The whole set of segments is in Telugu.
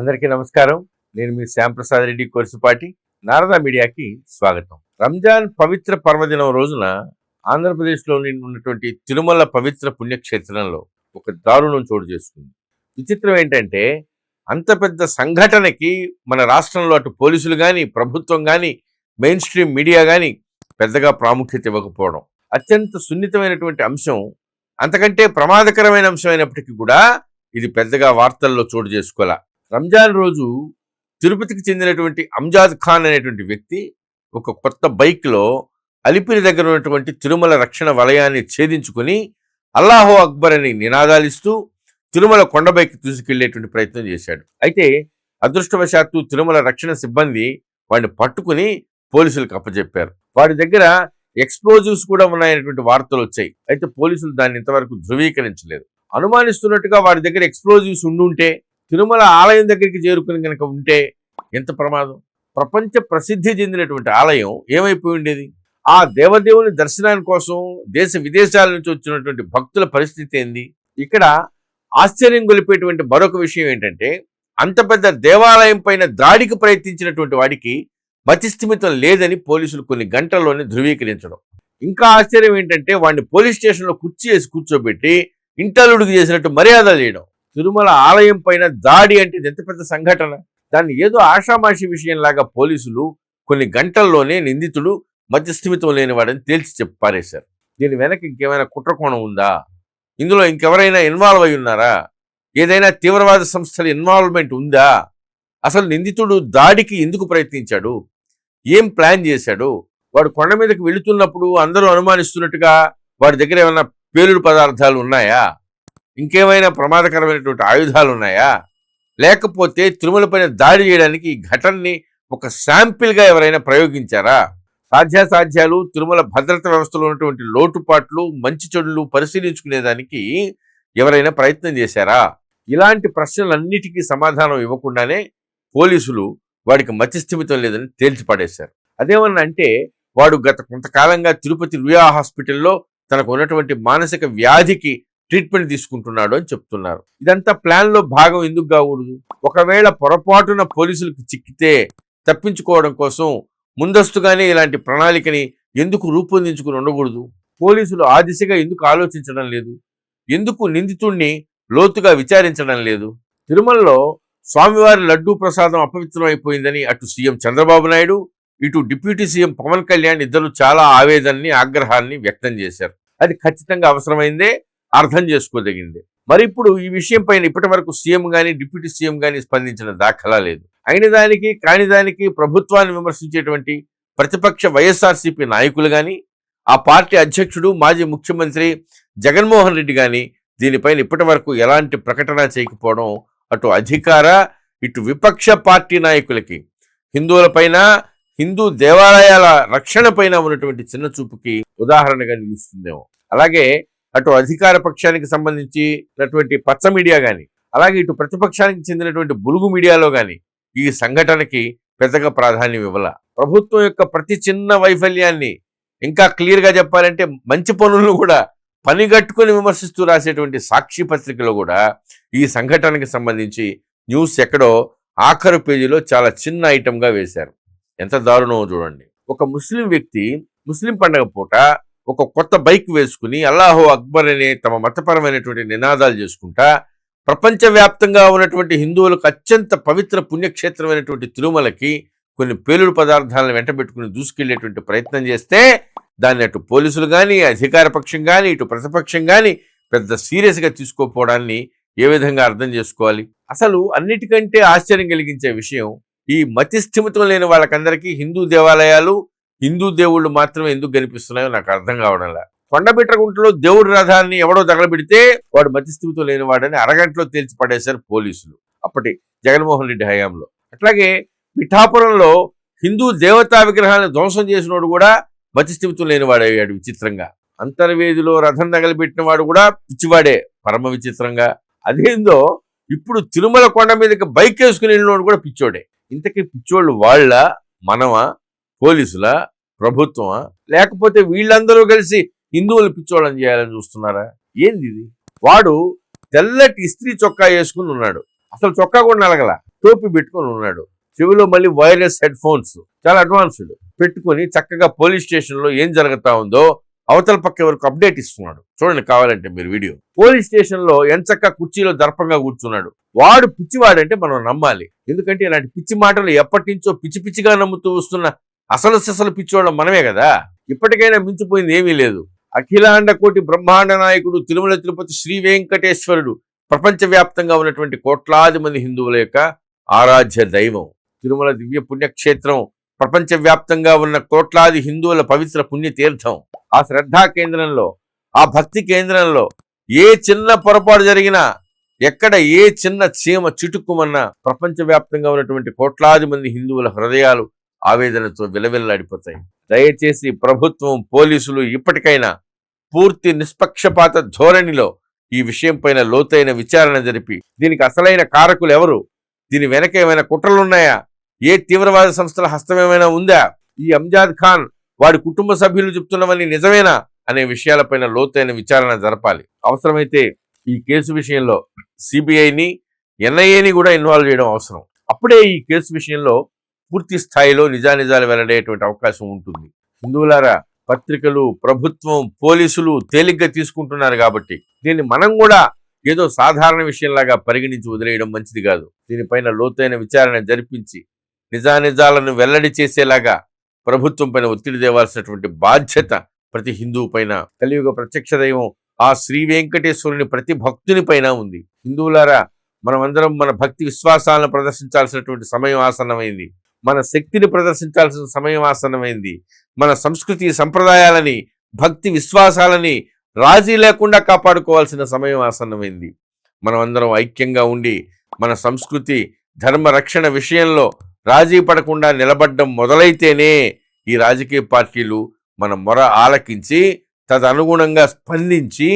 అందరికీ నమస్కారం. నేను మీ శ్యాంప్రసాద్ రెడ్డి కొరిసిపాటి నారదా మీడియాకి స్వాగతం. రంజాన్ పవిత్ర పర్వదినం రోజున ఆంధ్రప్రదేశ్లోని ఉన్నటువంటి తిరుమల పవిత్ర పుణ్యక్షేత్రంలో ఒక దారుణం చోటు చేసుకుంది. విచిత్రం ఏంటంటే అంత పెద్ద సంఘటనకి మన రాష్ట్రంలో అటు పోలీసులు కానీ ప్రభుత్వం కానీ మెయిన్ స్ట్రీమ్ మీడియా కానీ పెద్దగా ప్రాముఖ్యత ఇవ్వకపోవడం అత్యంత సున్నితమైనటువంటి అంశం. అంతకంటే ప్రమాదకరమైన అంశం అయినప్పటికీ కూడా ఇది పెద్దగా వార్తల్లో చోటు చేసుకోలే రంజాన్ రోజు తిరుపతికి చెందినటువంటి అంజాద్ ఖాన్ అనేటువంటి వ్యక్తి ఒక కొత్త బైక్లో అలిపిరి దగ్గర ఉన్నటువంటి తిరుమల రక్షణ వలయాన్ని ఛేదించుకుని అల్లాహో అక్బర్ అని నినాదాలిస్తూ తిరుమల కొండపైకి తీసుకెళ్ళేటువంటి ప్రయత్నం చేశాడు. అయితే అదృష్టవశాత్తు తిరుమల రక్షణ సిబ్బంది వాడిని పట్టుకుని పోలీసులకు అప్పచెప్పారు వాడి దగ్గర ఎక్స్ప్లోజివ్స్ కూడా ఉన్నాయనేటువంటి వార్తలు వచ్చాయి. అయితే పోలీసులు దాన్ని ఇంతవరకు ధృవీకరించలేదు. అనుమానిస్తున్నట్టుగా వాడి దగ్గర ఎక్స్ప్లోజివ్స్ ఉండుంటే తిరుమల ఆలయం దగ్గరికి చేరుకుని కనుక ఉంటే ఎంత ప్రమాదం? ప్రపంచ ప్రసిద్ధి చెందినటువంటి ఆలయం ఏమైపోయి ఉండేది? ఆ దేవదేవుని దర్శనాని కోసం దేశ విదేశాల నుంచి వచ్చినటువంటి భక్తుల పరిస్థితి ఏంది? ఇక్కడ ఆశ్చర్యం గొలిపేటువంటి మరొక విషయం ఏంటంటే అంత పెద్ద దేవాలయం పైన దాడికి ప్రయత్నించినటువంటి వాడికి మతిస్థిమితం లేదని పోలీసులు కొన్ని గంటల్లోనే ధృవీకరించడం. ఇంకా ఆశ్చర్యం ఏంటంటే వాడిని పోలీస్ స్టేషన్లో కుర్చీ వేసి కూర్చోబెట్టి ఇంటలుడికి చేసినట్టు మర్యాదలు చేయడం. తిరుమల ఆలయం పైన దాడి అంటే ఎంత పెద్ద సంఘటన? దాన్ని ఏదో ఆషామాషి విషయంలాగా పోలీసులు కొన్ని గంటల్లోనే నిందితుడు మధ్యస్థిమితం లేనివాడని తేల్చి చెప్పి పారేశారు. దీని వెనక ఇంకేమైనా కుట్రకోణం ఉందా? ఇందులో ఇంకెవరైనా ఇన్వాల్వ్ అయి ఉన్నారా? ఏదైనా తీవ్రవాద సంస్థల ఇన్వాల్వ్మెంట్ ఉందా? అసలు నిందితుడు దాడికి ఎందుకు ప్రయత్నించాడు? ఏం ప్లాన్ చేశాడు? వాడు కొండ మీదకి వెళుతున్నప్పుడు అందరూ అనుమానిస్తున్నట్టుగా వాడి దగ్గర ఏమైనా పేలుడు పదార్థాలు ఉన్నాయా? ఇంకేమైనా ప్రమాదకరమైనటువంటి ఆయుధాలు ఉన్నాయా లేకపోతే తిరుమల పైన దాడి చేయడానికి ఈ ఘటనని ఒక శాంపిల్గా ఎవరైనా ప్రయోగించారా? సాధ్యాసాధ్యాలు తిరుమల భద్రత వ్యవస్థలో ఉన్నటువంటి లోటుపాట్లు మంచి చెడులు పరిశీలించుకునేదానికి ఎవరైనా ప్రయత్నం చేశారా? ఇలాంటి ప్రశ్నలన్నిటికీ సమాధానం ఇవ్వకుండానే పోలీసులు వాడికి మతిస్థిమితం లేదని తేల్చిపడేశారు అదేమన్నా అంటే వాడు గత కొంతకాలంగా తిరుపతి రుయా హాస్పిటల్లో తనకు ఉన్నటువంటి మానసిక వ్యాధికి ట్రీట్మెంట్ తీసుకుంటున్నాడు అని చెప్తున్నారు. ఇదంతా ప్లాన్లో భాగం ఎందుకు కాకూడదు? ఒకవేళ పొరపాటున పోలీసులకు చిక్కితే తప్పించుకోవడం కోసం ముందస్తుగానే ఇలాంటి ప్రణాళికని ఎందుకు రూపొందించుకుని ఉండకూడదు? పోలీసులు ఆ దిశగా ఎందుకు ఆలోచించడం లేదు? ఎందుకు నిందితుణ్ణి లోతుగా విచారించడం లేదు? తిరుమలలో స్వామివారి లడ్డూ ప్రసాదం అపవిత్రం అయిపోయిందని అటు సీఎం చంద్రబాబు నాయుడు ఇటు డిప్యూటీ సీఎం పవన్ కళ్యాణ్ ఇద్దరు చాలా ఆవేదనని ఆగ్రహాన్ని వ్యక్తం చేశారు. అది ఖచ్చితంగా అవసరమైందే. అర్థం చేసుకోదగింది. మరి ఇప్పుడు ఈ విషయం పైన ఇప్పటి వరకు సీఎం గాని డిప్యూటీ సీఎం గాని స్పందించిన దాఖలా లేదు. అయిన దానికి కాని దానికి ప్రభుత్వాన్ని విమర్శించేటువంటి ప్రతిపక్ష వైఎస్ఆర్సీపీ నాయకులు గాని ఆ పార్టీ అధ్యక్షుడు మాజీ ముఖ్యమంత్రి జగన్మోహన్ రెడ్డి గాని దీనిపైన ఇప్పటి వరకు ఎలాంటి ప్రకటన చేయకపోవడం అటు అధికార ఇటు విపక్ష పార్టీ నాయకులకి హిందువులపైన హిందూ దేవాలయాల రక్షణ పైన ఉన్నటువంటి చిన్న చూపుకి ఉదాహరణగా నిలుస్తుందేమో. అలాగే అటు అధికార పక్షానికి సంబంధించినటువంటి పచ్చ మీడియా కానీ అలాగే ఇటు ప్రతిపక్షానికి చెందినటువంటి బులుగు మీడియాలో కానీ ఈ సంఘటనకి పెద్దగా ప్రాధాన్యం ఇవ్వాల. ప్రభుత్వం యొక్క ప్రతి చిన్న వైఫల్యాన్ని ఇంకా క్లియర్గా చెప్పాలంటే మంచి పనులను కూడా పనిగట్టుకుని విమర్శిస్తూ రాసేటువంటి సాక్షి పత్రికలో కూడా ఈ సంఘటనకి సంబంధించి న్యూస్ ఎక్కడో ఆఖరు పేజీలో చాలా చిన్న ఐటమ్గా వేశారు. ఎంత దారుణమో చూడండి. ఒక ముస్లిం వ్యక్తి ముస్లిం పండగ పూట ఒక కొత్త బైక్ వేసుకుని అల్లాహో అక్బర్ అనే తమ మతపరమైనటువంటి నినాదాలు చేసుకుంటా ప్రపంచవ్యాప్తంగా ఉన్నటువంటి హిందువులకు అత్యంత పవిత్ర పుణ్యక్షేత్రమైనటువంటి తిరుమలకి కొన్ని పేలుడు పదార్థాలను వెంటబెట్టుకుని దూసుకెళ్ళేటువంటి ప్రయత్నం చేస్తే దాన్ని అటు పోలీసులు కానీ అధికార పక్షం కానీ ఇటు ప్రతిపక్షం కానీ పెద్ద సీరియస్గా తీసుకోకపోవడాన్ని ఏ విధంగా అర్థం చేసుకోవాలి? అసలు అన్నిటికంటే ఆశ్చర్యం కలిగించే విషయం ఈ మతి స్థిమితం లేని వాళ్ళకందరికీ హిందూ దేవాలయాలు హిందూ దేవుళ్ళు మాత్రమే ఎందుకు కనిపిస్తున్నాయో నాకు అర్థం కావడంలా. కొండబిట్రగుంటలో దేవుడి రథాన్ని ఎవడో తగలబెడితే వాడు మతిస్థితితో లేనివాడని అరగంటలో తేల్చి పడేశారు పోలీసులు. అప్పటి జగన్మోహన్ రెడ్డి హయాంలో. అట్లాగే పిఠాపురంలో హిందూ దేవతా విగ్రహాన్ని ధ్వంసం చేసినోడు కూడా మతిస్థిమితం లేనివాడయ్యాడు విచిత్రంగా. అంతర్వేదిలో రథం తగలబెట్టిన వాడు కూడా పిచ్చివాడే పరమ విచిత్రంగా. అదేందో ఇప్పుడు తిరుమల కొండ మీదకి బైక్ వేసుకుని వెళ్ళినోడు కూడా పిచ్చోడే. ఇంతకీ పిచ్చోళ్ళు వాళ్ళ మనమా? పోలీసుల ప్రభుత్వమా? లేకపోతే వీళ్ళందరూ కలిసి హిందువులు పిచ్చోళం చేయాలని చూస్తున్నారా? ఏంది ఇది? వాడు తెల్లటి ఇస్త్రీ చొక్కా వేసుకుని ఉన్నాడు. అసలు చొక్కా కూడా నలగల. టోపీ పెట్టుకొని ఉన్నాడు. చెవిలో మళ్ళీ వైర్లెస్ హెడ్ ఫోన్స్. చాలా అడ్వాన్స్డ్. పెట్టుకొని చక్కగా పోలీస్ స్టేషన్లో ఏం జరుగుతా ఉందో అవతల పక్క వరకు అప్డేట్ ఇస్తున్నాడు. చూడండి కావాలంటే మీరు వీడియో. పోలీస్ స్టేషన్లో ఎంచక్క కుర్చీలో దర్పంగా కూర్చున్నాడు. వాడు పిచ్చివాడంటే మనం నమ్మాలి. ఎందుకంటే ఇలాంటి పిచ్చి మాటలు ఎప్పటి నుంచో పిచ్చి పిచ్చిగా నమ్ముతూ వస్తున్న అసలు సిసలు పిచ్చివాళ్ళం మనమే కదా. ఇప్పటికైనా మించిపోయింది ఏమీ లేదు. అఖిలాండ కోటి బ్రహ్మాండ నాయకుడు తిరుమల తిరుపతి శ్రీ వెంకటేశ్వరుడు ప్రపంచవ్యాప్తంగా ఉన్నటువంటి కోట్లాది మంది హిందువుల యొక్క ఆరాధ్య దైవం. తిరుమల దివ్య పుణ్యక్షేత్రం ప్రపంచవ్యాప్తంగా ఉన్న కోట్లాది హిందువుల పవిత్ర పుణ్యతీర్థం. ఆ శ్రద్ధా కేంద్రంలో ఆ భక్తి కేంద్రంలో ఏ చిన్న పొరపాటు జరిగినా ఎక్కడ ఏ చిన్న చీమ చిటుక్కుమన్నా ప్రపంచవ్యాప్తంగా ఉన్నటువంటి కోట్లాది మంది హిందువుల హృదయాలు ఆవేదనతో విలవిల్లాడిపోతాయి. దయచేసి ప్రభుత్వం పోలీసులు ఇప్పటికైనా పూర్తి నిష్పక్షపాత ధోరణిలో ఈ విషయం పైన లోతైన విచారణ జరిపి దీనికి అసలైన కారకులు ఎవరు? దీని వెనక ఏమైనా కుట్రలున్నాయా? ఏ తీవ్రవాద సంస్థల హస్తం ఏమైనా ఉందా? ఈ అంజాద్ ఖాన్ వాడి కుటుంబ సభ్యులు చెప్తున్నవన్నీ నిజమేనా? అనే విషయాలపైన లోతైన విచారణ జరపాలి. అవసరమైతే ఈ కేసు విషయంలో సిబిఐని ఎన్ఐఏని కూడా ఇన్వాల్వ్ చేయడం అవసరం. అప్పుడే ఈ కేసు విషయంలో పూర్తి స్థాయిలో నిజానిజాలు వెల్లడేటువంటి అవకాశం ఉంటుంది. హిందువులారా పత్రికలు ప్రభుత్వం పోలీసులు తేలిగ్గా తీసుకుంటున్నారు కాబట్టి దీన్ని మనం కూడా ఏదో సాధారణ విషయంలాగా పరిగణించి వదిలేయడం మంచిది కాదు. దీనిపైన లోతైన విచారణ జరిపించి నిజానిజాలను వెల్లడి చేసేలాగా ప్రభుత్వం పైన ఒత్తిడి తేవాల్సినటువంటి బాధ్యత ప్రతి హిందువు పైన కలియుగ ప్రత్యక్ష దైవం ఆ శ్రీ వెంకటేశ్వరుని ప్రతి భక్తుని పైన ఉంది. హిందువులారా మనమందరం మన భక్తి విశ్వాసాలను ప్రదర్శించాల్సినటువంటి సమయం ఆసన్నమైంది. మన శక్తిని ప్రదర్శించాల్సిన సమయం ఆసన్నమైంది. మన సంస్కృతి సంప్రదాయాలని భక్తి విశ్వాసాలని రాజీ లేకుండా కాపాడుకోవాల్సిన సమయం ఆసన్నమైంది. మనమందరం ఐక్యంగా ఉండి మన సంస్కృతి ధర్మ రక్షణ విషయంలో రాజీ పడకుండా నిలబడ్డం మొదలైతేనే ఈ రాజకీయ పార్టీలు మన మొర ఆలకించి తదనుగుణంగా స్పందించి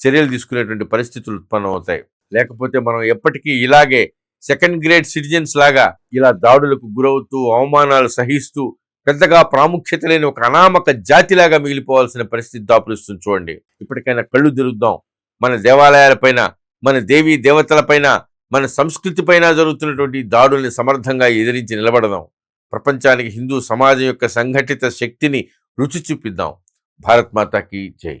చర్యలు తీసుకునేటువంటి పరిస్థితులు ఉత్పన్నమవుతాయి. లేకపోతే మనం ఎప్పటికీ ఇలాగే సెకండ్ గ్రేడ్ సిటిజన్స్ లాగా ఇలా దాడులకు గురవుతూ అవమానాలు సహిస్తూ పెద్దగా ప్రాముఖ్యత లేని ఒక అనామక జాతిలాగా మిగిలిపోవాల్సిన పరిస్థితి దాపురిస్తుంది చూడండి. ఇప్పటికైనా కళ్ళు తిరుగుద్దాం. మన దేవాలయాలపైన మన దేవీ దేవతలపైన మన సంస్కృతి పైన జరుగుతున్నటువంటి దాడుల్ని సమర్థంగా ఎదిరించి నిలబడదాం. ప్రపంచానికి హిందూ సమాజం యొక్క సంఘటిత శక్తిని రుచి చూపిద్దాం. భారత్ మాతాకి జై.